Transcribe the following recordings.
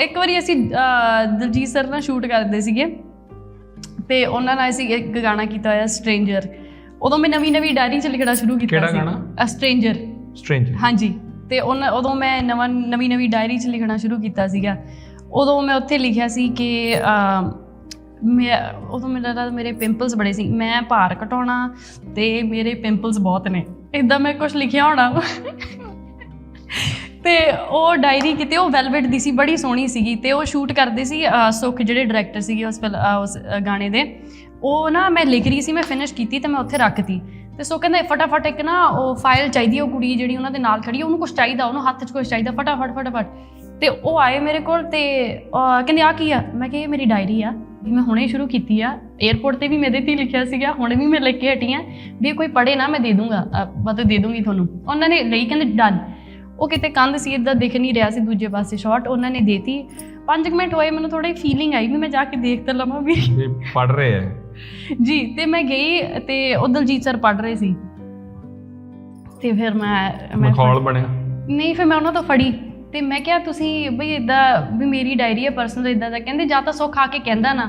ਇੱਕ ਵਾਰੀ ਅਸੀਂ ਦਲਜੀਤ ਸਰ ਨਾਲ ਸ਼ੂਟ ਕਰਦੇ ਸੀਗੇ। ਤੇ ਉਹਨਾਂ ਨਾਲ ਅਸੀਂ ਇੱਕ ਗਾਣਾ ਕੀਤਾ ਹੋਇਆ ਸਟ੍ਰੇਂਜਰ ਉਦੋਂ ਮੈਂ ਨਵੀਂ ਨਵੀਂ ਡਾਇਰੀ ਚ ਲਿਖਣਾ ਸ਼ੁਰੂ ਕੀਤਾ ਕਿਹੜਾ ਸੀ। ਗਾਣਾ? ਸਟ੍ਰੇਂਜਰ ਸਟ੍ਰੇਂਜ ਹਾਂਜੀ। ਤੇ ਉਹਨਾਂ ਉਦੋਂ ਮੈਂ ਨਵਾਂ ਨਵੀਂ ਨਵੀਂ ਡਾਇਰੀ 'ਚ ਲਿਖਣਾ ਸ਼ੁਰੂ ਕੀਤਾ ਸੀਗਾ। ਉਦੋਂ ਮੈਂ ਉੱਥੇ ਲਿਖਿਆ ਸੀ ਕਿ ਮੈਂ ਉਦੋਂ ਮੇਰਾ ਲੱਗਦਾ ਮੇਰੇ ਪਿੰਪਲਸ ਬੜੇ ਸੀ। ਮੈਂ ਭਾਰ ਘਟਾਉਣਾ ਤੇ ਮੇਰੇ ਪਿੰਪਲਸ ਬਹੁਤ ਨੇ। ਇਦਾਂ ਮੈਂ ਕੁਝ ਲਿਖਿਆ ਹੋਣਾ। ਤੇ ਉਹ ਡਾਇਰੀ ਕਿਤੇ ਉਹ ਵੈਲਵਟ ਦੀ ਸੀ ਬੜੀ ਸੋਹਣੀ ਸੀਗੀ ਤੇ ਉਹ ਸ਼ੂਟ ਕਰਦੇ ਸੀ ਅ, ਸੁਖ ਜਿਹੜੇ ਡਾਇਰੈਕਟਰ ਸੀਗੇ ਉਸ ਫਿਲ- ਉਸ ਗਾਣੇ ਦੇ। ਉਹ ਨਾ ਮੈਂ ਲਿਖ ਰਹੀ ਸੀ ਮੈਂ ਫਿਨਿਸ਼ ਕੀਤੀ ਤੇ ਮੈਂ ਉੱਥੇ ਰੱਖਤੀ। ਤੇ ਸੋ ਕਹਿੰਦਾ ਫਟਾਫਟ ਇੱਕ ਨਾ ਉਹ ਫਾਈਲ ਚਾਹੀਦੀ ਹੈ, ਉਹ ਕੁੜੀ ਜਿਹੜੀ ਉਹਨਾਂ ਦੇ ਨਾਲ ਖੜੀ ਉਹਨੂੰ ਕੁਝ ਚਾਹੀਦਾ ਉਹਨੂੰ ਹੱਥ 'ਚ ਕੁਝ ਚਾਹੀਦਾ ਫਟਾਫਟ ਫਟਾਫਟ। ਤੇ ਉਹ ਆਏ ਮੇਰੇ ਕੋਲ ਤੇ ਕਹਿੰਦੇ ਆ ਕੀ ਆ? ਮੈਂ ਕਿਹਾ ਇਹ ਮੇਰੀ ਡਾਇਰੀ ਆ ਵੀ ਮੈਂ ਹੁਣੇ ਸ਼ੁਰੂ ਕੀਤੀ ਆ। 에어ਪੋਰਟ ਤੇ ਵੀ ਮੈਂ ਇਹਦੇ ਤੇ ਹੀ ਲਿਖਿਆ ਸੀਗਾ ਹੁਣ ਵੀ ਮੈਂ ਲਿਖ ਕੇ ਹਟੀ ਆ। ਵੀ ਕੋਈ ਪੜੇ ਨਾ ਮੈਂ ਦੇ ਦੂੰਗਾ ਮਤਲਬ ਦੇ ਦੂੰਗੀ ਤੁਹਾਨੂੰ। ਉਹਨਾਂ ਨੇ ਲਈ ਕਹਿੰਦੇ ਡਨ ਉਹ ਕਿਤੇ ਕੰਧ ਸੀ ਇਦਾਂ ਦਿਖ ਨਹੀਂ ਰਿਹਾ ਸੀ ਦੂਜੇ ਪਾਸੇ ਸ਼ਾਟ ਉਹਨਾਂ ਨੇ ਦੇਤੀ। 5 ਮਿੰਟ ਹੋਏ ਮੈਨੂੰ ਥੋੜੀ ਫੀਲਿੰਗ ਆਈ ਵੀ ਮੈਂ ਜਾ ਕੇ ਦੇਖ ਤਾਂ ਲਵਾਂ ਵੀ। ਵੀ ਪੜ ਰਹੇ ਹੈ ਜੀ ਤੇ ਮੈਂ ਗਈ ਤੇ ਉਹ ਦਲਜੀਤ ਸਰ ਪੜ ਰਹੇ ਸੀ। ਤੇ ਫਿਰ ਮੈਂ ਮੈਂ ਮਖੌਲ ਬਣਿਆ। ਨਹੀਂ ਫਿਰ ਮੈਂ ਉਹਨਾਂ ਤੋਂ ਫੜੀ। ਤੇ ਮੈਂ ਕਿਹਾ ਤੁਸੀਂ ਬਈ ਇਦਾਂ ਵੀ ਮੇਰੀ ਡਾਇਰੀ ਹੈ ਪਰਸਨਲ ਇਦਾਂ ਦਾ। ਕਹਿੰਦੇ ਜਾਂ ਤਾਂ ਸੁੱਖ ਆ ਕੇ ਕਹਿੰਦਾ ਨਾ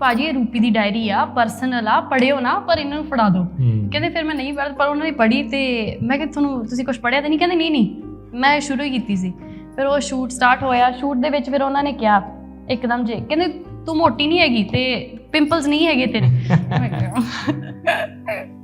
ਭਾਜੀ ਇਹ ਰੂਪੀ ਦੀ ਡਾਇਰੀ ਆ ਪਰਸਨਲ ਆ ਪੜਿਓ ਨਾ ਪਰ ਇਹਨਾਂ ਨੂੰ ਫੜਾ ਦਿਓ। ਕਹਿੰਦੇ ਫਿਰ ਮੈਂ ਨਹੀਂ ਪੜ੍ਹ ਪਰ ਉਹਨਾਂ ਨੇ ਪੜ੍ਹੀ ਤੇ ਮੈਂ ਕਿ ਤੁਹਾਨੂੰ ਤੁਸੀਂ ਕੁਝ ਪੜਿਆ ਤਾਂ ਨਹੀਂ? ਕਹਿੰਦੇ ਨਹੀਂ ਨਹੀਂ। ਮੈਂ ਸ਼ੁਰੂ ਹੀ ਕੀਤੀ ਸੀ। ਫਿਰ ਉਹ ਸ਼ੂਟ ਸਟਾਰਟ ਹੋਇਆ। ਸ਼ੂਟ ਦੇ ਵਿੱਚ ਫਿਰ ਉਹਨਾਂ ਨੇ ਕਿਹਾ ਇੱਕਦਮ ਜੇ ਕਹਿੰਦੇ ਤੂੰ ਮੋਟੀ ਨਹੀਂ ਹੈਗੀ ਤੇ ਪਿੰਪਲਸ ਨਹੀਂ ਹੈਗੇ ਤੇਰੇ। ਮੈਂ ਕਿਹਾ